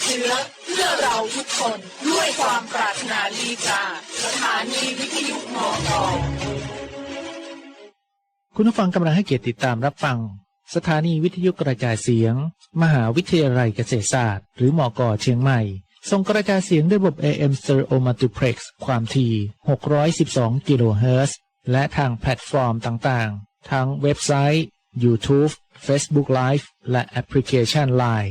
เชื้อเพื่อเราทุกคนด้วยความปรารถนาดีจากสถานีวิทยุมอกคุณผู้ฟังกำลังให้เกียรติติดตามรับฟัง สถานีวิทยุกระจายเสียง มหาวิทยาลัยเกษตรศาสตร์ หรือมอกอเชียงใหม่ส่งกระจายเสียงด้วยระบบ AM Stereo Multiplex ความถี่612 กิโลเฮิรตซ์ และทางแพลตฟอร์มต่างๆ ทั้งเว็บไซต์ YouTube Facebook Live และแอปพลิเคชัน Line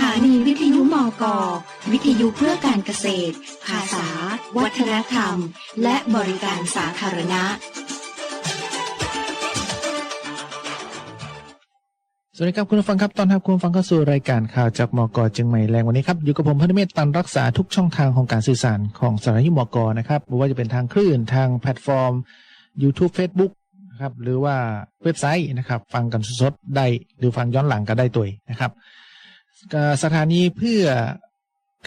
ถานีวิทยุมกวิทยุเพื่อการเกษตร ภาษา วัฒนธรรม และบริการสาธารณะ สวัสดีครับคุณผู้ฟังครับตอนรับคุณผู้ฟังเข้าสู่รายการข่าวจากมกเชียงใหม่แรงวันนี้ครับอยู่กับผมพนุเมศตันรักษาทุกช่องทางของการสื่อสารของสถานีมกนะครับไม่ว่าจะเป็นทางคลื่นทางแพลตฟอร์ม YouTube Facebook นะครับหรือว่าเว็บไซต์นะครับ ฟังกันสดๆได้หรือฟังย้อนหลังก็ได้ตัวนะครับ สถานีเพื่อ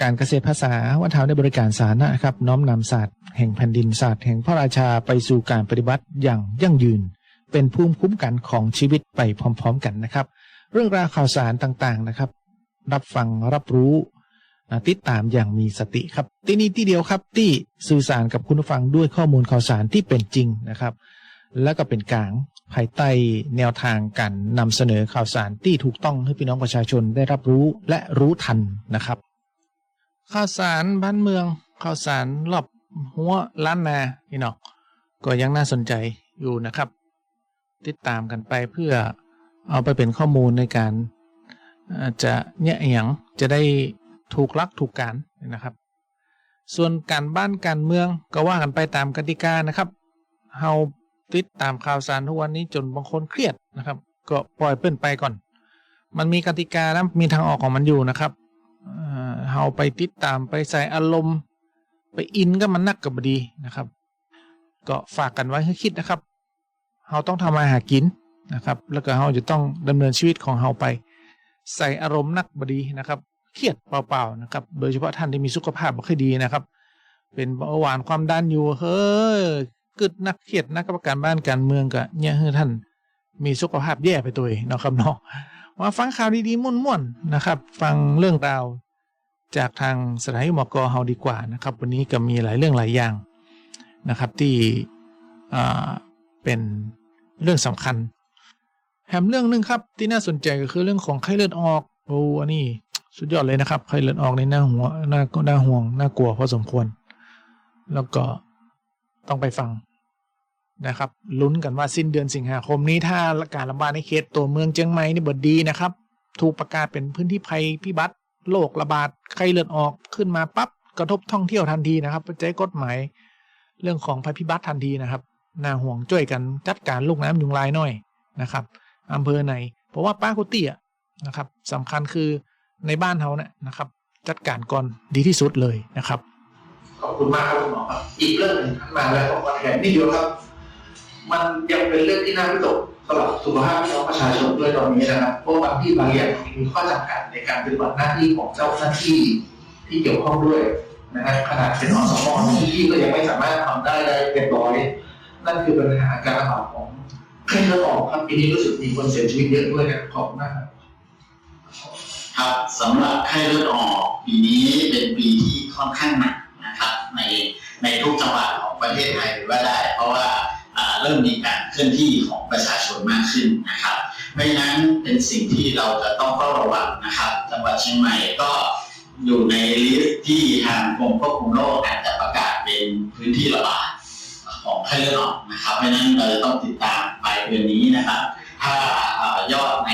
การเกษตรภาษาวัฒนธรรมในบริการสาธารณะครับ น้อมนำศาสตร์แห่งแผ่นดินศาสตร์แห่งพระราชาไปสู่การปฏิบัติอย่างยั่งยืน เป็นภูมิคุ้มกันของชีวิตไปพร้อม ๆ กันนะครับ เรื่องราวข่าวสารต่างๆนะครับ รับฟังรับรู้ติดตามอย่างมีสติครับ ที่นี่ที่เดียวครับที่สื่อสารกับคุณผู้ฟังด้วยข้อมูลข่าวสารที่เป็นจริงนะครับ แล้วก็เป็นกลางภายใต้แนวทางการนำเสนอข่าวสารที่ถูกต้องให้พี่น้องประชาชนได้รับรู้และรู้ทันนะครับ ข่าวสารบ้านเมือง ข่าวสารรอบหัวล้านนาพี่น้องก็ยังน่าสนใจอยู่นะครับ ติดตามกันไปเพื่อเอาไปเป็นข้อมูลในการจะเนี่ยเอียงจะได้ถูกลักถูกการนะครับ ส่วนการบ้านการเมืองก็ว่ากันไปตามกติกานะครับเฮา ติดตามข่าวสารทุกวันนี้จนบางคนเครียดนะครับ ก็ปล่อยเปิ้นไปก่อน มันมีกติกาแล้วมีทางออกของมันอยู่นะครับเอ่อเฮาไปติดตามไปใส่อารมณ์ ไปอินก็มันนักกับบดีนะครับ ก็ฝากกันไว้ให้คิดนะครับเฮาต้องทำมาหากินนะครับ แล้วก็เฮาจะต้องดำเนินชีวิตของเฮาไป ใส่อารมณ์นักบดีนะครับเครียดเปล่าๆนะครับ โดยเฉพาะท่านที่มีสุขภาพไม่ค่อยดีนะครับ เป็นเบาหวานความดันอยู่เฮ้ย กึดนักเครียดนักกับการบ้านการเมืองก็เนี่ยให้ท่านมีสุขภาพแย่ไปตัวเองนาะครับเนาะมาฟังข่าวดีๆม่วนๆนะครับ ฟังเรื่องราวจากทางสถานีมกเฮาดีกว่านะครับ วันนี้ก็มีหลายเรื่องหลายอย่างนะครับที่อ่าเป็นเรื่องสำคัญแถมเรื่องหนึงครับที่น่าสนใจก็คือเรื่องของไข้เลือดออกโอ้อันนี้สุดยอดเลยนะครับไข้เลือดออกในหน้าหัวหน่าน่าห่วงน่ากลัวพอสมควร แล้วก็ต้องไปฟัง นะครับลุ้นกันว่าสิ้นเดือนสิงหาคมนี้ถ้าการระบาดในเขตตัวเมืองเชียงใหม่นี่บดดีนะครับ ถูกประกาศเป็นพื้นที่ภัยพิบัติโรคระบาดไข้เลือดออกขึ้นมาปั๊บกระทบท่องเที่ยวทันทีนะครับใช้กฎหมายเรื่องของภัยพิบัติทันทีนะครับน่าห่วงช่วยกันจัดการลูกน้ำยุงลายหน่อยนะครับอำเภอไหน เพราะว่าป้ากุฏิอะนะครับสำคัญคือในบ้านเขาเนี่ยนะครับ จัดการก่อนดีที่สุดเลยนะครับ ขอบคุณมากครับคุณหมอครับอีกเรื่องหนึ่งท่านมาแล้วบอกว่าแถมนี่เดียวครับ มันยังเป็นเรื่องที่น่าวิตกสำหรับสุขภาพพี่น้องประชาชนด้วยตอนนี้นะครับเพราะบางที่บางอย่างมีข้อจำกัดในการปฏิบัติหน้าที่ของเจ้าหน้าที่ที่เกี่ยวข้องด้วยนะครับขนาดเป็นอสมที่ก็ยังไม่สามารถทำได้ได้เรียบร้อยนั่นคือปัญหาการระบาดของไข้เลือดออกครับปีนี้รู้สึกมีคนเสียชีวิตเยอะด้วยนะขอบคุณมากครับครับสำหรับไข้เลือดออกปีนี้เป็นปีที่ค่อนข้างหนักนะครับ ในในทุกจังหวัดของประเทศไทยถือว่าได้ เพราะว่า เริ่มมีการเคลื่อนที่ของประชาชนมากขึ้นนะครับ เพราะฉะนั้นเป็นสิ่งที่เราจะต้องเฝ้าระวังนะครับจังหวัดเชียงใหม่ก็อยู่ในลิสต์ที่ทางกรมควบคุมโรคอาจจะประกาศเป็นพื้นที่ระบาดของไข้เลือดออกนะครับ เพราะฉะนั้นเราจะต้องติดตามไปเดือนนี้นะครับ ถ้ายอดใน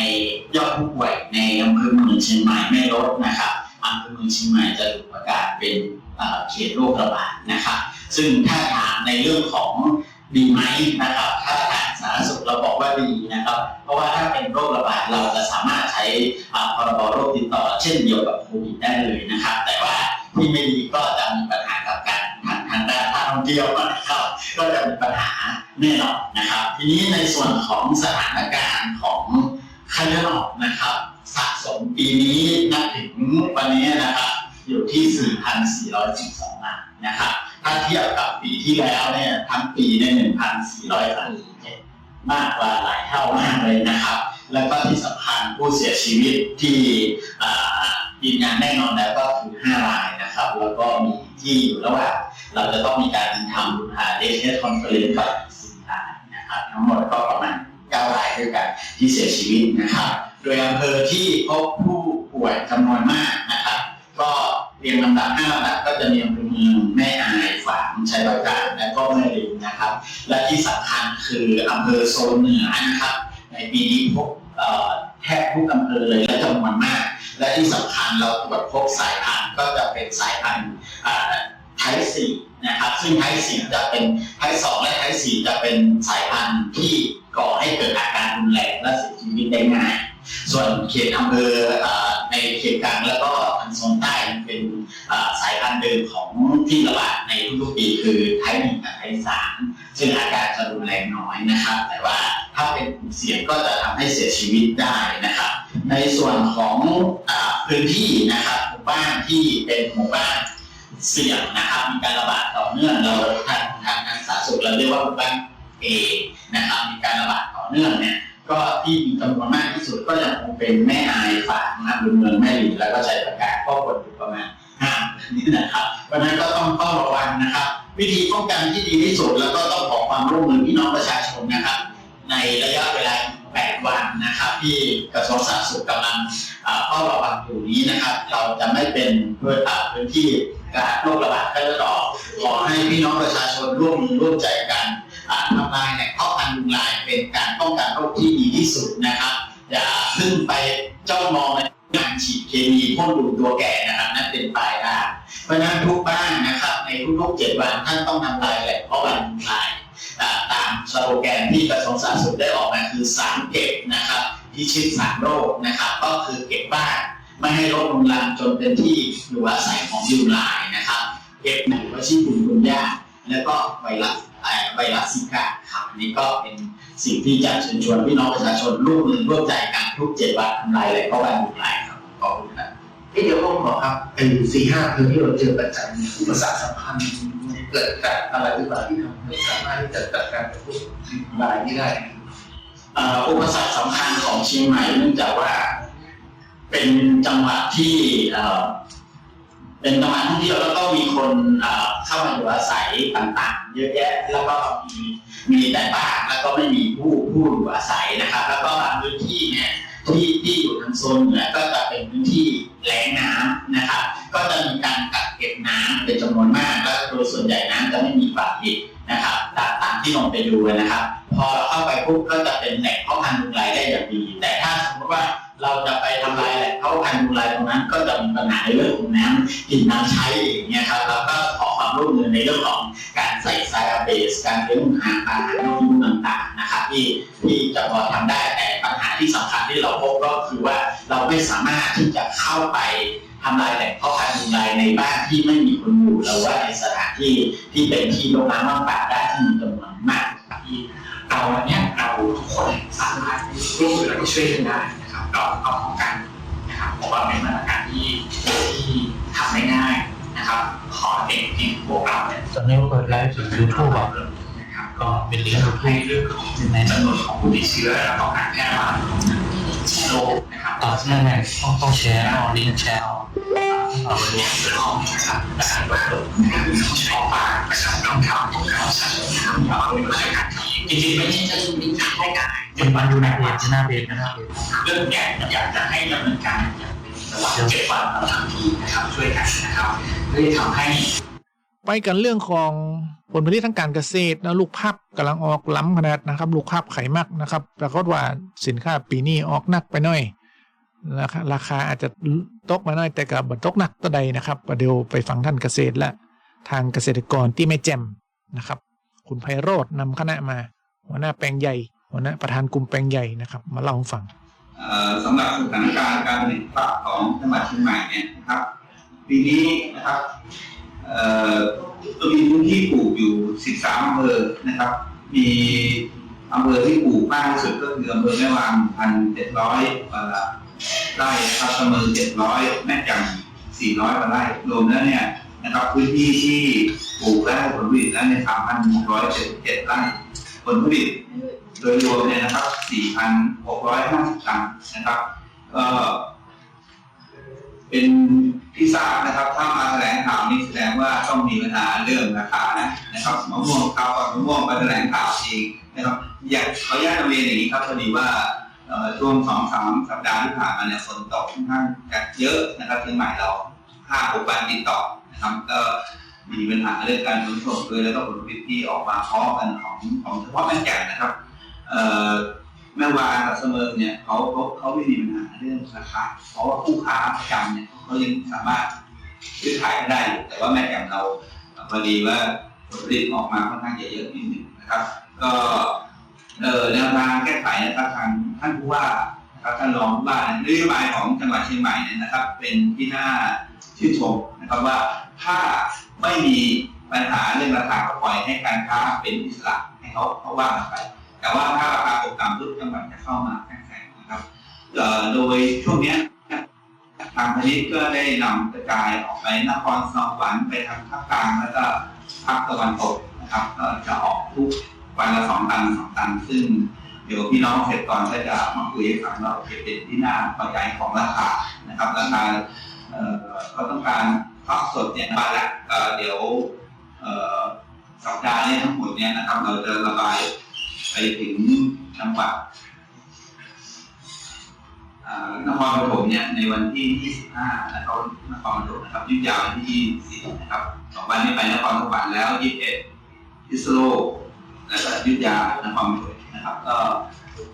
ยอดผู้ป่วยในอำเภอเมืองเชียงใหม่ไม่ลดนะครับอำเภอเมืองเชียงใหม่จะถูกประกาศเป็นเอ่อเขตโรคระบาดนะครับ ซึ่งถ้าถามในเรื่องของ ดีไหมนะครับ ถ้าทางสาธารณสุขเราบอกว่าดีนะครับ เพราะว่าถ้าเป็นโรคระบาดเราจะสามารถใช้อ่าพรบโรคติดต่อเช่นเดียวกับโควิดได้เลยนะครับ แต่ว่าที่ไม่ดีก็จะมีปัญหากับการทางทางด้านการท่องเที่ยวนะครับ ก็จะมีปัญหาแน่นอนนะครับ ทีนี้ในส่วนของสถานการณ์ของไข้เลือดออกนะครับ สะสมปีนี้นับถึงวันนี้นะครับ อยู่ที่ 4,412รายนะครับ ถ้าเทียบกับปีที่แล้วเนี่ยทั้งปีเนี่ย1,437มากกว่าหลายเท่ามากเลยนะครับ แล้วก็ที่สำคัญผู้เสียชีวิตที่อ่ายืนยันแน่นอนแล้วก็คือ5รายนะครับ แล้วก็มีที่อยู่ระหว่างเราจะต้องมีการทำเดทเทสคอนเฟอเรนซ์กับ4รายนะครับ ทั้งหมดก็ประมาณ9รายด้วยกันที่เสียชีวิตนะครับ โดยอำเภอที่พบผู้ป่วยจำนวนมากนะครับ ก็เรียงลำดับ5ลำดับก็จะมีอำเภอเมืองแม่อายฝางชัยปราการและก็แม่ริมนะครับ และที่สำคัญคืออำเภอโซนเหนือนะครับ ในปีนี้พบแทบทุกอำเภอเลยและจำนวนมาก และที่สำคัญเราตรวจพบสายพันธุ์ก็จะเป็นสายพันธุ์ไทสี่นะครับ ซึ่งไทสี่จะเป็นไทสองและไทสี่จะเป็นสายพันธุ์ที่ก่อให้เกิดอาการรุนแรงและเสียชีวิตได้ง่าย ส่วนเขตอำเภอ เอ่อในเขตกลางแล้วก็ทางโซนใต้เป็นเอ่อสายพันธุ์เดิมของที่ระบาดในทุกๆปีคือไทยหนึ่งกับไทยสามซึ่งอาการจะรุนแรงน้อยนะครับ แต่ว่าถ้าเป็นกลุ่มเสี่ยงก็จะทำให้เสียชีวิตได้นะครับ ในส่วนของอพื้นที่นะครับหมู่บ้านที่เป็นหมู่บ้านเสี่ยงนะครับมีการระบาดต่อเนื่องเราทางทางการสาธารณสุขเราเรียกว่าหมู่บ้านเอนะครับมีการระบาดต่อเนื่องเนี่ย ก็ที่มีจำนวนมากที่สุดก็ยังคงเป็นแม่อายฝางอำเภอเมืองแม่ริมแล้วก็ใชัยประการก็คนอยู่ประมาณห้านี่นะครับเพราะฉะนั้นก็ต้องเฝ้าระวังนะครับ วิธีป้องกันที่ดีที่สุดแล้วก็ต้องขอความร่วมมือพี่น้องประชาชนนะครับ ในระยะเวลา 8 วันนะครับ ที่กระทรวงสาธารณสุขกำลังเฝ้าระวังอยู่นี้นะครับ เราจะไม่เป็นพื้นอ่าพื้นที่การโรคระบาดไข้เลือดออกขอให้พี่น้องประชาชนร่วมมือร่วมใจกัน อ่าทำลายแหล่งเพาะพันธุ์ยุงลายเป็นการป้องกันโรคที่ดีที่สุดนะครับ อย่าเพิ่งไปจ้องมองในการฉีดเคมีพ่นดูดตัวแก่นะครับนั่นเป็นปลายทางเพราะฉะนั้นทุกบ้านนะครับในทุกๆเจ็ดวันท่านต้องทำลายแหล่งเพาะพันธุ์ยุงลายตามสโลแกนที่กระทรวงสาธารณสุขได้ออกมาคือสามเก็บนะครับพิชิตสามโรคนะครับ ก็คือเก็บบ้านไม่ให้รกรุงรังจนเป็นที่อยู่อาศัยของยุงลายนะครับ เก็บหนูวชีพคุณคุณย่าแล้วก็ไวรัส ไวรัสซิก้าครับอันนี้ก็เป็นสิ่งที่จะเชิญชวนพี่น้องประชาชนร่วมมือร่วมใจกันทุกเจ็ดวันทำลายเลยก็วันหยุดลายครับขอบคุณครับนี่เดี๋ยวผมขอครับไอ้สี่ห้าเดือนที่เราเจอประจำเนี่ยอุปสรรคสำคัญเกิดจากอะไรหรือเปล่าที่ทำให้สามารถที่จะจัดการกับพวกสิ่งรายนี้ได้เอ่ออุปสรรคสำคัญของเชียงใหม่เนื่องจากว่า เป็นจังหวัดที่ เป็นจังหวัดท่องเที่ยวแล้วก็มีคนเข้ามาอยู่อาศัยต่างๆ เยอะแยะแล้วก็มีมีแต่บ้านแล้วก็ไม่มีผู้ผู้อยู่อาศัยนะครับ แล้วก็บางพื้นที่เนี่ยที่ที่อยู่ทางโซนเหนือก็จะเป็นพื้นที่แหล่งน้ำนะครับ ก็จะมีการกักเก็บน้ำเป็นจำนวนมากและโดยส่วนใหญ่น้ำจะไม่มีฝาปิด นะครับตามที่ลงไปดูนะครับ พอเราเข้าไปปุ๊บก็จะเป็นแหล่งเพาะพันธุ์ยุงลายได้อย่างดี แต่ถ้าสมมติว่าเราจะไปทำลายแหล่งเพาะพันธุ์ยุงลายตรงนั้น ก็จะมีปัญหาในเรื่องของน้ำกินน้ำใช้อย่างเงี้ยครับแล้วก็ขอความร่วมมือในเรื่องของการใส่ไซอาเบสการเลี้ยงอาหารอาหารยุงต่างๆนะครับที่ที่จะพอทำได้แต่ปัญหาที่สำคัญที่เราพบก็คือว่าเราไม่สามารถที่จะเข้าไป ทำลายแหล่งเพาะพันธุ์ลายในบ้านที่ไม่มีคนอยู่หรือว่าในสถานที่ที่เป็นที่รกร้างว่างเปล่าได้ที่มีจำนวนมากที่เราวันเนี้ยเราทุกคนสามารถร่วมมือแล้วก็ช่วยกันได้นะครับเราเอาป้องกันนะครับผมว่าเป็นมาตรการที่ที่ทำได้ง่ายนะครับ ขอเด็กเพียงพวกเราเนี่ยตอนนี้เปิดไลฟ์ยูทูบอะนะครับ ก็เป็นลิงก์ยูทูให้เรื่องของในจำนวนของผู้ติดเชื้อและต่อการแพร่ระบาดโรคนะครับต่อนั่นไงต้องต้องแชร์เอาลิงก์แชร์เอาผออกไปดูเรื่องของนะครับการเปิดเผยนะครับเรื่องของช่องปากนะครับคำถามของการประชาชนนะครับแล้วก็เป็นรายการที่จริงๆไม่ใช่จะมีการให้การเป็นวันอยู่ในเพจหน้าเพจนะครับเรื่องเนี้ยอยากจะให้ดำเนินการอย่างเป็นระหว่างเจ็ดวันเราทำทีนะครับช่วยกันนะครับเพื่อทำให้ ไปกันเรื่องของผลผลิตทางการเกษตรนะลูกพับกำลังออกล้ำขนาดนะครับ ลูกพับไขมักนะครับปรากฏว่าสินค้าปีนี้ออกหนักไปหน่อยราคาราคาอาจจะตกมาหน่อยแต่กับบตกหนักตัวใดนะครับประเดี๋ยวไปฟังท่านเกษตรและทางเกษตรกรที่ไม่แจ่มนะครับ คุณไพโรธนำคณะมา หัวหน้าแปลงใหญ่ หัวหน้าประธานกลุ่มแปลงใหญ่นะครับ มาเล่าให้ฟังสำหรับสถานการณ์การผลิตผักของจังหวัดเชียงใหม่เนี่ยนะครับปีนี้นะครับ เอ่อมีพื้นที่ปลูกอยู่ 13อำเภอนะครับ มีอำเภอที่ปลูกมากที่สุดก็คืออำเภอแม่วาง1,700กว่าไร่นะครับเสมอ700 แม่จัง400กว่าไร่รวมแล้วเนี่ยนะครับพื้นที่ที่ปลูกและผลผลิตแล้วเนี่ย3,677ไร่ผลผลิตโดยรวมเนี่ยนะครับ 4,650ตันนะครับ ก็เป็น ที่ทราบนะครับ ถ้ามาแถลงข่าวนี้แสดงว่าต้องมีปัญหาเรื่องราคานะนะครับมะม่วงเขากับมะม่วงมาแถลงข่าวเองนะครับอยากขออนุญาตนเรียนอย่างนี้ครับพอดีว่าช่วงสองสามสัปดาห์ที่ผ่านมาเนี่ยฝนตกค่อนข้างจะเยอะนะครับเชียงใหม่เราห้าหกวันติดต่อนะครับก็มีปัญหาเรื่องการขนส่งด้วยแล้วก็ผลผลิตที่ออกมาเพาะกันของของเฉพาะแม่แก่นนะครับเอ่อ แม่วางกับเสมอเนี่ยเขาเขาเขาไม่มีปัญหาเรื่องราคาเพราะว่าผู้ค้าประจำเนี่ยเขายังสามารถซื้อขายกันได้อยู่แต่ว่าแม่แจ่มเราพอดีว่าผลผลิตออกมาค่อนข้างจะเยอะนิดหนึ่งนะครับ ก็เออแนวทางแก้ไขนะครับทางท่านผู้ว่านะครับท่านรองผู้ว่านโยบายของจังหวัดเชียงใหม่เนี่ยนะครับ เป็นที่น่าชื่นชมนะครับว่าถ้าไม่มีปัญหาเรื่องราคาก็ปล่อยให้การค้าเป็นอิสระให้เขาเขาว่ากันไป แต่ว่าถ้าราคาตกต่ำทุกจังหวัดจะเข้ามาแข่งขันนะครับโดยช่วงนี้ทางพาณิชย์ก็ได้นำกระจายออกไปนครสวรรค์ไปทางภาคกลางแล้วก็ภาคตะวันตกนะครับ ก็จะออกทุกวันละสองตันสองตัน ซึ่งเดี๋ยวพี่น้องเกษตรกรก็จะมาคุยให้ฟังว่าโอเคเป็นที่น่าพอใจของราคานะครับราคาเขาต้องการผักสดเนี่ยมาแล้วเดี๋ยวเอ่อสัปดาห์นี้ทั้งหมดเนี่ยนะครับ เราจะระบาย ไปถึงจังหวัดนครปฐมเนี่ยในวันที่ 25 นะครับนครปฐมนะครับยุทธยาวันที่24นะครับสองวันนี้ไปนครสวรรค์แล้ว21พิษณุโลกแล้วก็ยุทธยานครปฐมนะครับ ก็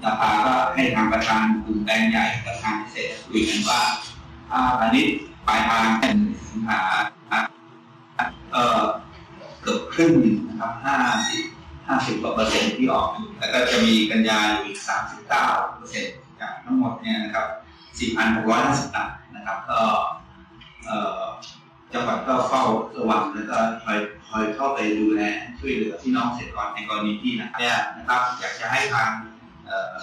ราคาก็ให้ทางประธานกลุ่มแบงใหญ่กับทางพิเศษคุยกันว่าถ้าพาณิชย์ปลายทางเป็นสินค้าเอ่อเกือบครึ่งหนึ่งนะครับ 50 50กว่าเปอร์เซ็นต์ที่ออกอยู่แล้วก็จะมีกันยาอยู่อีก39เปอร์เซ็นต์จากทั้งหมดเนี่ยนะครับ4,650ตันนะครับ ก็เอ่อจังหวัดก็เฝ้าระวังแล้วก็คอยคอยเข้าไปดูแลช่วยเหลือพี่น้องเกษตรกรในกรณีที่หนักเนี่ยนะครับ อยากจะให้ทางเอ่อ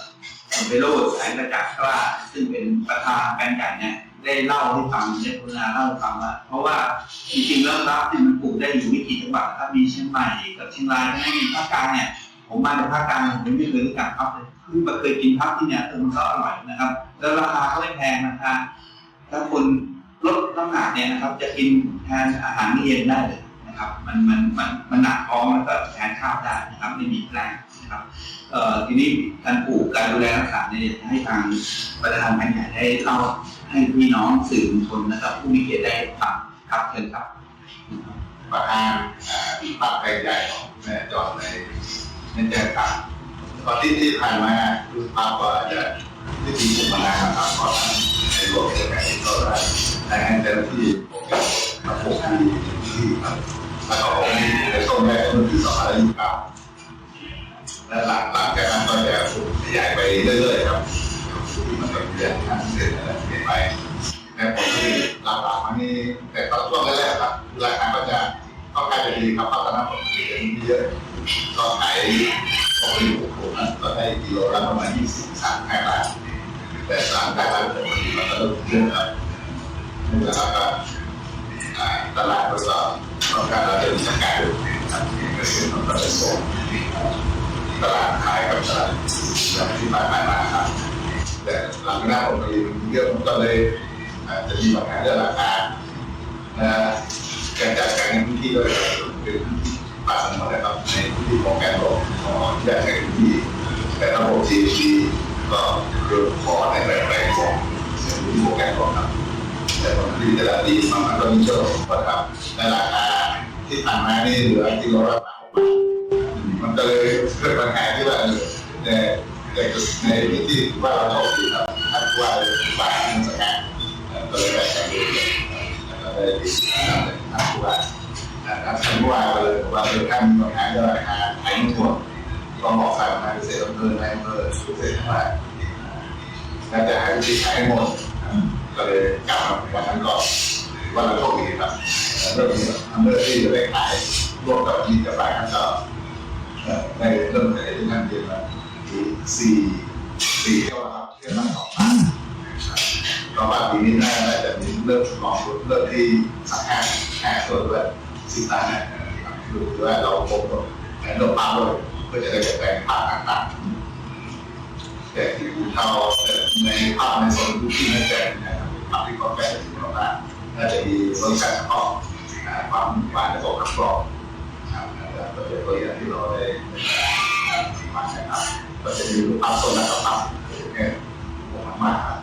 คุณเปโรสายกระจักรกล้าซึ่งเป็นประธานแบงค์ใหญ่เนี่ยได้เล่าให้ฟังได้กรุณาเล่าให้ฟังว่าเพราะว่าจริงๆแล้วรับเนี่มัน ได้อยู่ไม่กี่จังหวัดนะครับมีเชียงใหม่กับเชียงรายไม่มีภาคกลางเนี่ยผมมาจากภาคกลางผมไม่เคยรู้จักพับเลยเพิ่งมาเคยกินพับที่เนี่ยเออมันก็อร่อยนะครับ แล้วราคาก็ไม่แพงนะคะถ้าคุณลดน้ำหนักเนี่ยนะครับ จะกินแทนอาหารเย็นได้เลยนะครับ มันมันมันมันหนักท้องแล้วก็แทนข้าวได้นะครับไม่มีแป้งนะครับเอ่อทีนี้การปลูกการดูแลรักษาเนี่ยให้ทางประธานแผนใหญ่ได้เล่าให้พี่น้องสื่อมวลชนนะครับผู้มีเกียรติได้ฟังครับเชิญครับ ประธานอ่าพรรคแปลงใหญ่ของแม่จอดในในแจ้งข่าวตอนที่ที่ผ่านมาคือภาพว่าจะที่ทีมมานานนะครับก่อนในโลกเกิดการที่ก็ได้ในงานเจ้าหน้าที่ผมาพบที่ที่ครับแล้วก็ผมในช่วงแรกก็คือสองพันยี่สิบเก้าและหลังหลังจากนั้นก็จะขยายไปเรื่อยๆครับมันก็เรียนทางเสร็จอะไรไปแต่ผลที่หลักๆมันนี่แต่ตอนช่วงแรกๆครับราคาก็จะ ค่อนข้จะดีครับพัฒนาผลผลิตเยอะก็ขายปกติผมก็ได้กิโลละประมาณ20 35บสาทแต่หลังจากนั้นผลผลิตมันก็ลดเยอะครับแล้วก็อ่าตลาดก็สอบต้องการเราจะมีสการดูครับเกษตรมันก็จะส่งตลาดขายกับตลาดที่ผ่านมาครับแต่หลังหน้าผลผลิตเยอะผมก็เลยจะมีปัญหาเรื่องราคานะ การจัดการในพื้นที่ด้วยเป็นพื้นที่ป่าสงวนนะครับในพื้นที่ของแกนหลวงของแยกในพื้นที่แต่ระบบ GHG ก็เริ่มขอในแปลงของเสียงพื้นที่ของแกนหลวงครับแต่ผลผลิตแต่ละปีมันก็มีเชิงนะครับในราคาที่ผ่านมานี่เหลือที่ร้อยบาทมันก็เลยเกิดปัญหาที่ว่าในในในพื้นที่ว่าเราโชคดีครับท่านว่าบาทมันสกัดก็เลยได้การดูแล้วก็ได้ดีนะครับ ท่านผู้ว่าท่านว่าก็เลยว่าเออถ้ามีปัญหาเรื่องราคาขายไม่ทั่วก็บอกทางนาเกษตรอำเภอนายอำเภอสุดเกษตรว่าน่าจะหาวิธีขายให้หมดก็เลยกลับมาวันนั้นก็วันละโชคดีครับเริ่มมีทำเรื่อที่จะได้ขายร่วมกับมีกับหลายท่านก็ได้เริ่มขายที่ท่านเรียนมาสี่สี่เที่ยวครับเที่ยวละสองพัน ก็ว่าปีนี้น่าจะมีเริ่มลองเริ่มที่สักห้าห้าตัวด้วยสิบล้านนะครับดูว่าเราคงแผนลงปั๊มด้วยเพื่อจะได้แปลงผ่านต่างๆแต่ที่เท่าในภาพในโซนพื้นที่นั่นแต่นะครับภาพที่เขาแปลถึงว่าน่าจะมีบริษัทเฉพาะความหวานและตกกับกรอบครับก็เป็นตัวอย่างที่เราได้มานะครับก็จะมีรูปภาพโซนและภาพเนี่ยมากครับ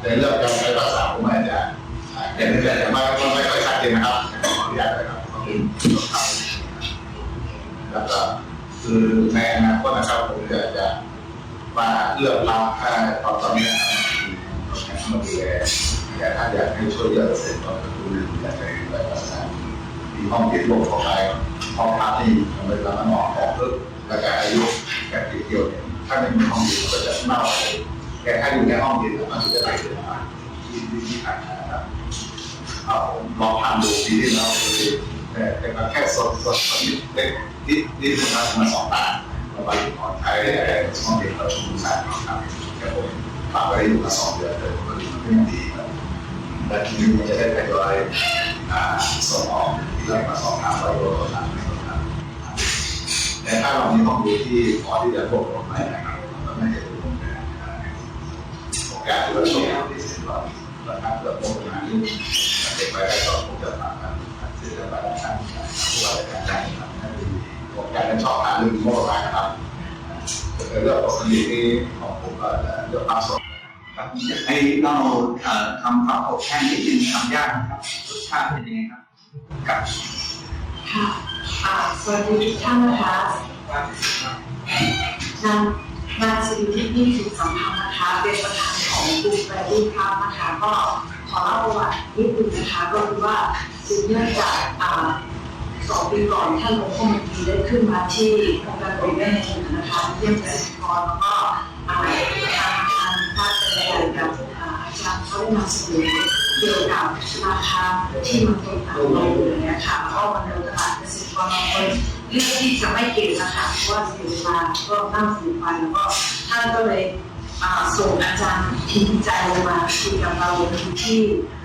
ในเรื่องการใช้ภาษาผมอาจจะเห็นแต่ไม่ไม่ค่อยชัดเจนนะครับขออนุญาตเลยครับขอบคุณครับแล้วก็คือในอนาคตนะครับผมจะจะว่าเลือกรับถ้ตอนตอนนี้นะครับมันดูแลแต่ถ้าอยากให้ช่วยเยอะเสร็จก็ดูอยากให้แบบว่ามีห้องเก็บรวมเข้าไปห้องพักที่เวลามันออกออกลึกแล้วก็อายุแบบเกี่ยวเนี่ยถ้าไม่มีห้องเย็นก็จะเน่าไป แต่ถ้าอยู่ในห้องเย็นมันจะได้ถึงมาที่ที่ที่ผ่านนะครับเอาลองทำดูปีที่แล้วคือแต่แต่แค่สดสดนิดเล็กนิดนิดมามาสองตาเราไปขอใช้ห้องเรียนประชุมสายครับแต่ผมฝากไว้อยู่มาสองเดือนแต่ผมก็ดีมันก็ยังดีครับและทีนี้จะได้ทยอยส่งออกที่เรามาสอบถามไปว่าเราทำไม่ทำแต่ถ้าเรามีข้อมูที่พอที่จะรวบรวมไว้นะครับ กาสที่เราส่งที่เสร็จก่อนแล้วถ้าเกิดพบปัญหาที่เด็กไปได้ก็คงจะผ่านกันซึ่งจะไปได้ทางผู้ว่าราชการได้ครับผมอยากจะชอบทานเรื่องโมบายนะครับแต่เรื่องปกตินี่ของผมก็จะเลือกภาพสดครับอยากให้เราเอ่อทำผักอบแห้งนิดนึงทำยากนะครับรสชาติเป็นยังไงครับกับค่ะอ่าสวัสดีทุกท่านนะคะนางนางสิริทิพย์ยิ่งสุขสัมพันธ์นะคะเป็นประธาน ของกลุ่มแบรดี้ครับนะคะก็ขอเล่าประวัตินิดนึงนะคะก็คือว่าสืบเนื่องจากอ่าสองปีก่อนท่านหลวงพ่อมันดีได้ขึ้นมาที่โครงการโรงแม่นนะคะเยี่ยมเกษตรกรแล้วก็อ่าทางทางภาคเป็นใหญ่กับอาจารย์เขาได้นำเสนอเกี่ยวกับราคาที่มันตกต่ำลงอย่างเงี้ยค่ะเพราะมันเดินตลาดเกษตรกรบางคนเลือกที่จะไม่เก็บนะคะเพราะว่าเสียเวลาก็นั่งสืบไปแล้วก็ท่านก็เลย ส่งอาจารย์ทีมวิจัยลงมาคุยกับเราในพื้นที่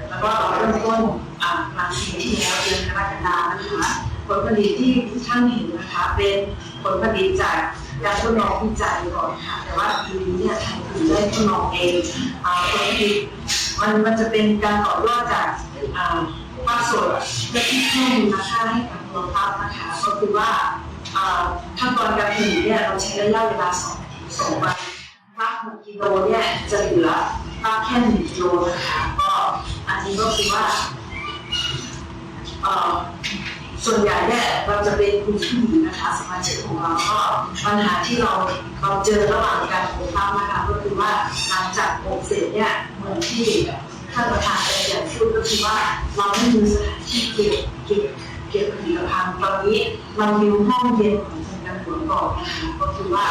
แล้วก็เราเริ่มต้นอ่ากลางปีที่แล้วเดือนกรกฎาคมนะคะผลผลิตที่ท่านเห็นนะคะ เป็นผลผลิตจากการทดลองวิจัยก่อนค่ะ แต่ว่าปีนี้เนี่ยทางกลุ่มได้ทดลองเองผลผลิตมันมันจะเป็นการต่อยอดจากภาคส่วนเพื่อที่เพิ่มมูลค่าให้กับตัวภาพนะคะก็คือว่าอ่าขั้นตอนการผลิตเนี่ยเราใช้ระยะเวลาสองสองวัน ภาพหนึ่งกิโลเนี่ยจะเหลือภาพแค่หนึ่งกิโลนะคะก็อันนี้ก็คือว่าเอ่อส่วนใหญ่เนี่ยเราจะเป็นคุณผู้หญิงนะคะสมาชิกของเราก็ปัญหาที่เราเราเจอระหว่างการปลูกข้าวนะคะก็คือว่าหลังจากปลูกเสร็จเนี่ยเหมือนที่ท่านประธานได้อย่างพูดก็คือว่าเราไม่มีสถานที่เก็บเก็บเก็บผลิตภัณฑ์ตอนนี้เรายืมห้องเย็นของทางการหลวงก่อนนะคะก็คือว่า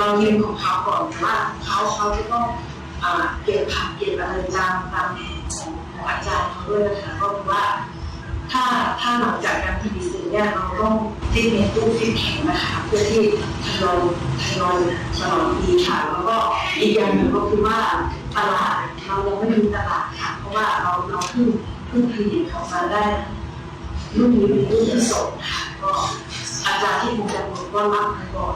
เรายืมของเขาก่อนแต่ว่าเขาเขาจะต้องเก็บผักเก็บอะไรตามตามแผนของอาจารย์เขาด้วยนะคะก็คือว่า ถ้าถ้าหลังจากการผลิตเสร็จเนี่ยเราต้องฟิตเนสตู้ฟิตแข็งนะคะเพื่อที่ทยอยทยอยฉลองปีค่ะแล้วก็อีกอย่างหนึ่งก็คือว่าตลาดเรายังไม่มีตลาดค่ะเพราะว่าเราเราเพิ่งเพิ่งผลิตออกมาได้รุ่นนี้เป็นรุ่นที่สองค่ะก็อาจารย์ที่ผมจะบอกว่ารับไปก่อน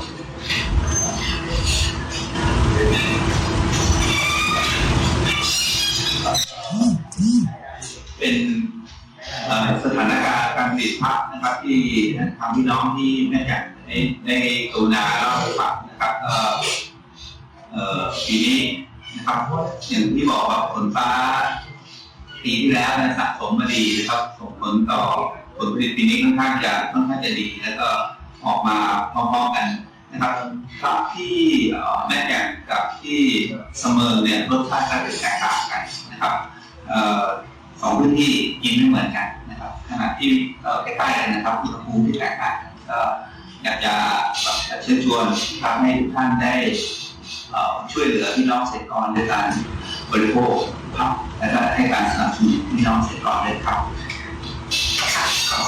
เป็นสถานการณ์การผลิตพักนะครับที่ทาพี่น้องที่แม่จันในในกุณาเราฟังนะครับปีนี้นะครับอย่างที่บอกว่าฝนฟ้าปีที่แล้วสะสมมาดีนะครับส่งผลต่อผลผลิตปีนี้ค่อนข้างจะค่อนข้างจะดี แล้วก็ออกมาพร้อมๆกัน นะครับครับที่แม่แจ่กับที่เสมอเนี่ยรสชาติก็จะแตกต่างกันนะครับสองพื้นที่กินไม่เหมือนกันนะครับขณะที่ใกล้ๆกันนะครับอุณหภูมิที่แตกต่างกันก็อยากจะเชิญชวนทำให้ทุกท่านได้ช่วยเหลือพี่น้องเกษตรกรในการบริโภคครับและก็ให้การสนับสนุนพี่น้องเกษตรกรด้วยครับครับก็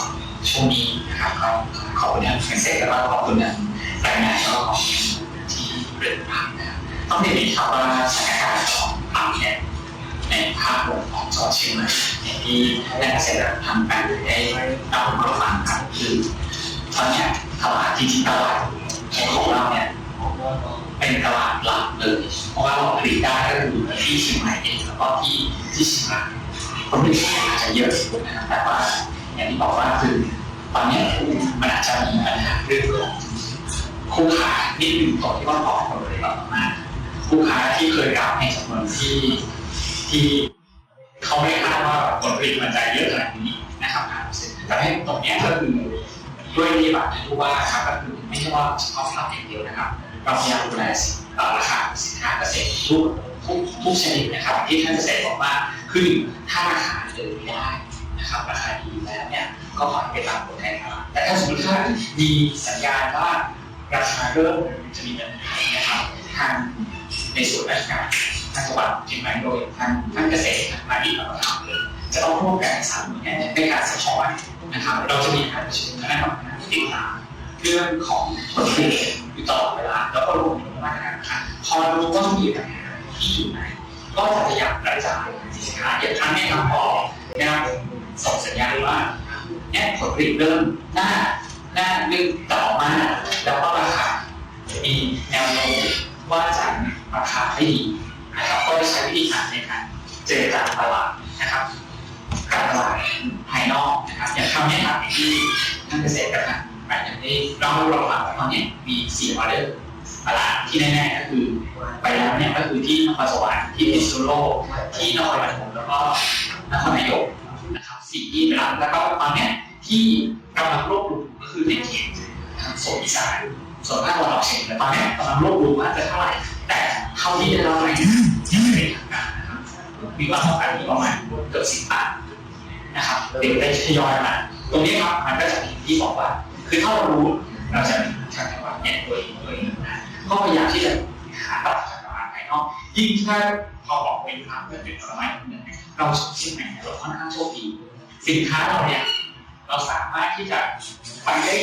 ช่วงนี้นะครับก็ขอบคุณท่านเกษตรแล้วก็ขอบคุณท่าน รายงานแล้วก็ที่เรื่องผักนะครับต้องเรียนอย่างนี้ครับว่าสถานการณ์ของผักเนี่ยในภาพรวมของจังหวัดเชียงใหม่อย่างที่นักเกษตรทำกันได้เล่าให้เราฟังครับคือตอนเนี้ยตลาดจริงๆตลาดของเราเนี่ยเป็นตลาดหลักเลยเพราะว่าเราผลิตได้ก็คือที่เชียงใหม่เองแล้วก็ที่ที่เชียงรายผมไม่ได้อาจจะเยอะนะครับแต่ว่าอย่างที่บอกว่าคือตอนนี้มันอาจจะมีปัญหาเรื่องของ คู่ค้านิดหนึ่งตรงที่ว่าบอกคนเลยแบบมากคู่ค้าที่เคยรับในจำนวนที่ที่เขาไม่คาดว่าผลผลิตมันจะเยอะขนาดนี้นะครับแต่ให้ตรงเนี้ยก็คือด้วยนโยบายที่รู้ว่าครับก็คือไม่ใช่ว่าเฉพาะผักอย่างเดียวนะครับเราพยายามดูแลสินเอ่อราคาสินค้าเกษตรทุกทุกทุกชนิดนะครับ ที่ท่านเกษตรบอกว่าคือถ้าราคาเดินไม่ได้นะครับราคาดีแล้วเนี่ยก็ขอให้ไปตามกฎแทนครับแต่ถ้าสมมติถ้ามีสัญญาณว่า ราคาเริ่มจะมีปัญหานะครับทางในส่วนราชการทางจังหวัดเชียงใหม่โดยทางท่านเกษตรทางมาดีเราทำเลยจะต้องร่วมกันสามหน่วยงานในการสะท้อนนะครับ เราจะมีการประชุมคณะกรรมการติดตามเรื่องของผลผลิตอยู่ตลอดเวลา แล้วก็รวมถึงมาตรการค่ะพอรู้ว่ามีปัญหาที่อยู่ไหนก็จะพยายามกระจายสินค้าอย่างครั้งนี้ครับพอได้ส่งสัญญาณว่าเนี่ยผลผลิตเริ่มหน้า น้านึ่งต่อมาแล้วก็ราคามีแนวโน้มว่าจะราคาไม่ดีนะครับก็ใช้วิธีการในการเจรจาตลาดนะครับกับตลาดภายนอกนะครับอย่างครั้งนี้ครับที่ท่านเกษตรกรรมไปอย่างที่เราเราฟังตอนนี้มีสี่ออเดอร์ตลาดที่แน่ๆก็คือไปแล้วเนี่ยก็คือที่นครสวรรค์ที่พิษณุโลกที่นครปฐมแล้วก็นครนายกนะครับสี่ที่ไปแล้วแล้วก็ตอนเนี้ยที่กำลังรวบรวม คือในเขตทางโซนอีสานส่วนภาคตะวันออกเฉียงเหนือตอนนี้กำลังรวบรวมว่าจะเท่าไหร่แต่เท่าที่ได้รับรายงานยังไม่เป็นทางการนะครับมีความต้องการมีประมาณเกือบสิบบาทนะครับเด็กได้ทยอยมาตรงนี้ครับมันก็จะมีที่บอกว่า คือถ้าเรารู้เราจะมีทางจังหวัดเนี่ยตัวเองตัวเองก็พยายามที่จะหาตลาดจากตลาดภายนอกยิ่งถ้าพอบอกเป็นทางเพื่อเป็นผลไม้เนี่ยเราเชียงใหม่เราค่อนข้างโชคดีสินค้าเราเนี่ย เราสามารถที่จะไปได้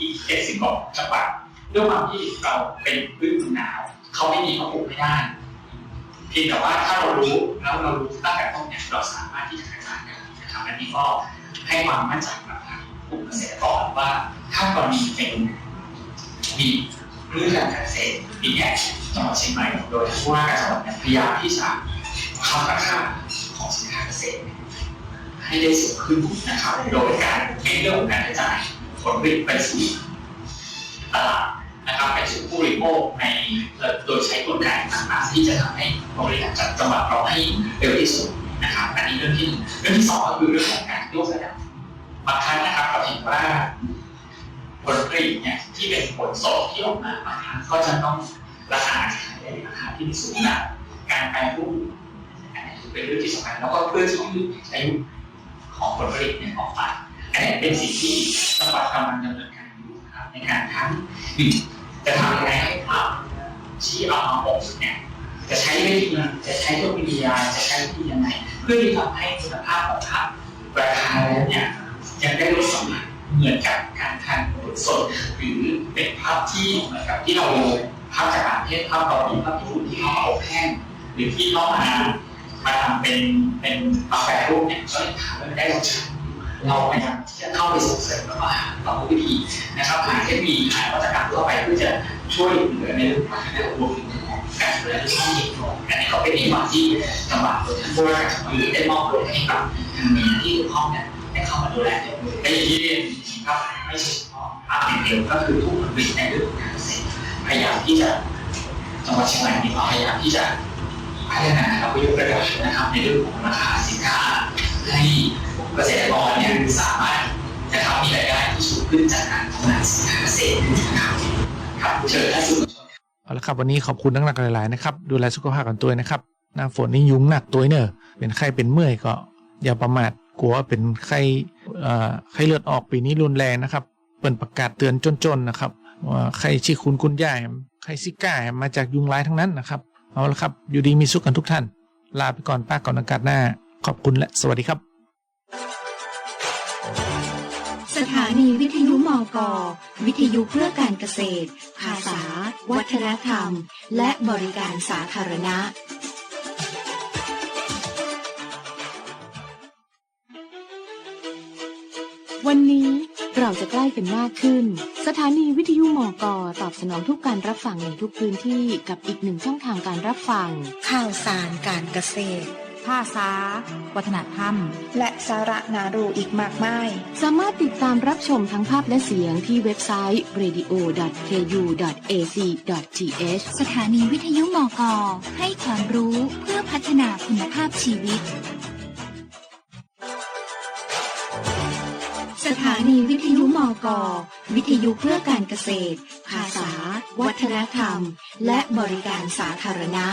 อีกเจ็ดสิบกว่าจังหวัดด้วยความที่เราเป็นพืชเมืองหนาว เขาไม่มีเขาปลูกไม่ได้เพียงแต่ว่าถ้าเรารู้แล้วเรารู้ตั้งแต่ต้นเนี่ยเราสามารถที่จะกระจายได้นะครับอันนี้ก็ให้ความมั่นใจกับทางกลุ่มเกษตรกรว่าถ้ากรณีเป็นมีเรื่องการเกษตรปีนี้จังหวัดเชียงใหม่โดยผู้ว่าการจังหวัดพยายามที่จะทำราคาของสินค้าเกษตร ให้ได้สูงขึ้นนะครับโดยการเน้นเรื่องของการกระจายผลผลิตไปสู่ตลาดนะครับไปสู่ผู้บริโภคในโดยใช้กลไกต่างๆที่จะทำให้บริการจัดจังหวัดเราให้เร็วที่สุดนะครับอันนี้เรื่องที่หนึ่งเรื่องที่สองก็คือเรื่องของการยกระดับบางครั้งนะครับเราเห็นว่าผลผลิตเนี่ยที่เป็นผลสดที่ออกมาบางครั้งก็จะต้องราคาขายได้ราคาที่สูงนะการแปรรูปอันนี้เป็นเรื่องที่สำคัญแล้วก็เพื่อที่ยืดอายุ ของผลผลิตเนี่ยออกไปอันนี้เป็นสิ่งที่จังหวัดกำลังดำเนินการอยู่นะครับในการทั้งจะทำยังไงให้ผักที่เอามาอบเนี่ยจะใช้วิธีจะใช้ตัววิทยาจะใช้วิธียังไงเพื่อที่ทำให้คุณภาพของผักราคาแล้วเนี่ยยังได้รสสัมผัสเหมือนกับการทานผลสดหรือเป็นภาพที่เหมือนกับที่เราภาพจากต่างประเทศภาพเกาหลีภาพญี่ปุ่นที่เขาเอาแห้งหรือที่เขามา มาทำเป็นเป็นกาแฟรูปเนี่ยก็ทานแล้วได้รสชาติเราพยายามที่จะเข้าไปส่งเสริมแล้วก็หาต่อวิธีนะครับหาเทคนิคหาวัตกรรมเข้าไปเพื่อจะช่วยเหลือในเรื่องของการรวมถึงการดูแลเรื่องของเด็กน้อยอันนี้ก็เป็นนโยบายที่จังหวัดโดยท่านผู้ว่าการจังหวัดได้มอบโดยให้กับทางหน่วยงานที่เกี่ยวข้องเนี่ยได้เข้ามาดูแลแต่อย่างที่เรียนครับไม่ใช่เฉพาะภาคอย่างเดียวก็คือทุกผลผลิตในเรื่องของการเกษตรพยายามที่จะจังหวัดเชียงใหม่นี่ก็พยายามที่จะ พัฒนาแล้วก็ยกระดับนะครับในเรื่องของราคาสินค้าให้เกษตรกรเนี่ยสามารถนะครับมีรายได้ที่สูงขึ้นจากการทำงานสินค้าเกษตรนะครับครับเชิญท่านสื่อมวลชนเอาละครับวันนี้ขอบคุณนักหนักหลายๆนะครับดูแลสุขภาพกันตัวนะครับหน้าฝนนี่ยุงหนักตัวเนอะเป็นไข้เป็นเมื่อยก็อย่าประมาทกลัวว่าเป็นไข้ไข้เลือดออกปีนี้รุนแรงนะครับ เปิดประกาศเตือนจนๆนะครับว่าไข้ชิคุนกุนย่ายไข้ซิก้ามาจากยุงร้ายทั้งนั้นนะครับ เอาละครับ อยู่ดีมีสุขกันทุกท่าน ลาไปก่อนป้าก่อนอากาศหน้า ขอบคุณและสวัสดีครับ สถานีวิทยุมกวิทยุเพื่อการเกษตร ภาษา วัฒนธรรม และบริการสาธารณะวันนี้ เราจะใกล้กันมากขึ้น สถานีวิทยุมกตอบสนองทุกการรับฟังในทุกพื้นที่กับอีกหนึ่งช่องทางการรับฟัง ข่าวสารการเกษตรภาษา วัฒนธรรม และสาระนารูอีกมากมาย สามารถติดตามรับชมทั้งภาพและเสียงที่เว็บไซต์ radio.ku.ac.th สถานีวิทยุมกให้ความรู้เพื่อพัฒนาคุณภาพชีวิต ถานีวิทยุมกวิทยุเพื่อการเกษตร ภาษา วัฒนธรรม และบริการสาธารณะ